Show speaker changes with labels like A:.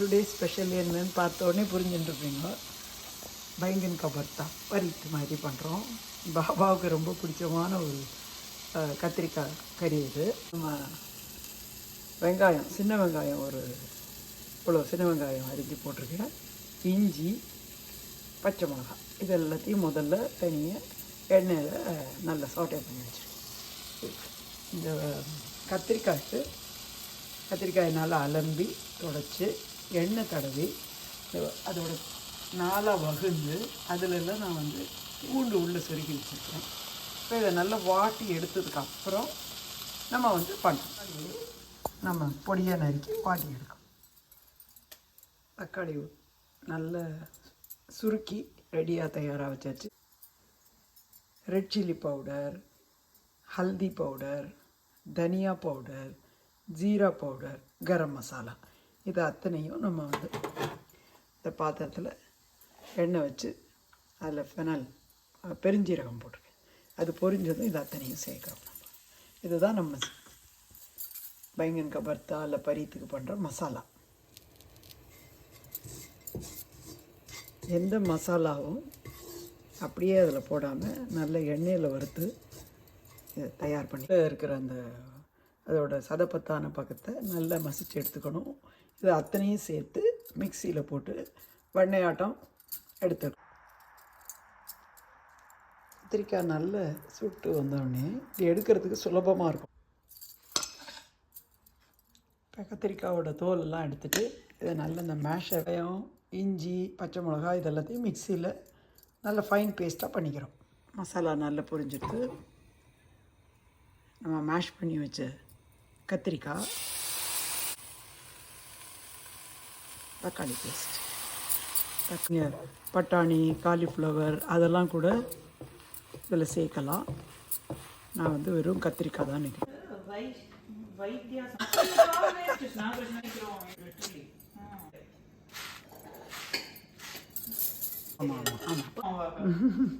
A: Today special என்னன்னு பார்த்தோன்னே புரிஞ்சுட்டுருப்பீங்க. பைங்கன் கபர்த்தா பரித்து மாதிரி பண்ணுறோம் பாபாவுக்கு ரொம்ப பிடிச்சமான ஒரு கத்திரிக்காய் கறி இது. நம்ம வெங்காயம் சின்ன வெங்காயம் ஒரு இவ்வளோ சின்ன வெங்காயம் அரிஞ்சு போட்டிருக்கேன். இஞ்சி பச்சை மிளகாய் இது எல்லாத்தையும் முதல்ல தனியாக எண்ணெயில் நல்லா சாட்டே பண்ணி வச்சுருக்கேன். இந்த கத்திரிக்காய்க்கு கத்திரிக்காயை நல்லா அலம்பி தொடச்சி எண்ணெய் தடவி அதோட நாலாக வகுந்து அதிலெல்லாம் நான் வந்து பூண்டு உள்ளே சொருகி வச்சுருக்கேன் இப்போ இதை நல்லா வாட்டி எடுத்ததுக்கு அப்புறம் நம்ம வந்து பண்ணணும் நம்ம பொடியாக நறுக்கி வாட்டி எடுக்கணும் தக்காளி நல்ல சுருக்கி ரெடியாக தயாராக வச்சாச்சு. Red chilli powder haldi powder dhaniya powder jeera powder garam masala இது அத்தனையும் நம்ம வந்து இந்த பாத்திரத்தில் எண்ணெய் வச்சு அதில் ஃபெனல் பெருஞ்சீரகம் போட்டிருக்கேன். அது பொரிஞ்சதும் இது அத்தனையும் சேர்க்குறோம் நம்ம. இதுதான் நம்ம பைங்கன் கபர்த்தா இல்லை பரீத்துக்கு பண்ணுற மசாலா. எந்த மசாலாவும் அப்படியே அதில் போடாமல் நல்ல எண்ணெயில் வறுத்து இதை தயார் பண்ணி இருக்கிற அந்த அதோட சதப்பத்தான பக்கத்தை நல்லா மசிச்சு எடுத்துக்கணும். இதை அத்தனையும் சேர்த்து மிக்சியில் போட்டு வெண்ணையாட்டம் எடுத்துக்கணும். கத்திரிக்காய் நல்ல சுட்டு வந்தோடனே இது எடுக்கிறதுக்கு சுலபமாக இருக்கும். இப்போ கத்திரிக்காயோட தோலெல்லாம் எடுத்துகிட்டு இதை நல்ல இந்த மேஷம் இஞ்சி பச்சை மிளகாய் இதெல்லாத்தையும் மிக்சியில் நல்ல ஃபைன் பேஸ்ட்டாக பண்ணிக்கிறோம். மசாலா நல்லா பொரிஞ்சிட்டு நம்ம மேஷ் பண்ணி வச்ச கத்திரிக்காய் தக்காளி பேஸ்ட் தக்காளி பட்டாணி காலிஃப்ளவர் அதெல்லாம் கூட இதில் சேர்க்கலாம். நான் வந்து வெறும் கத்திரிக்காய் தான் நினைக்கிறேன் ஆமாம் ஆமாம் ஆமாம்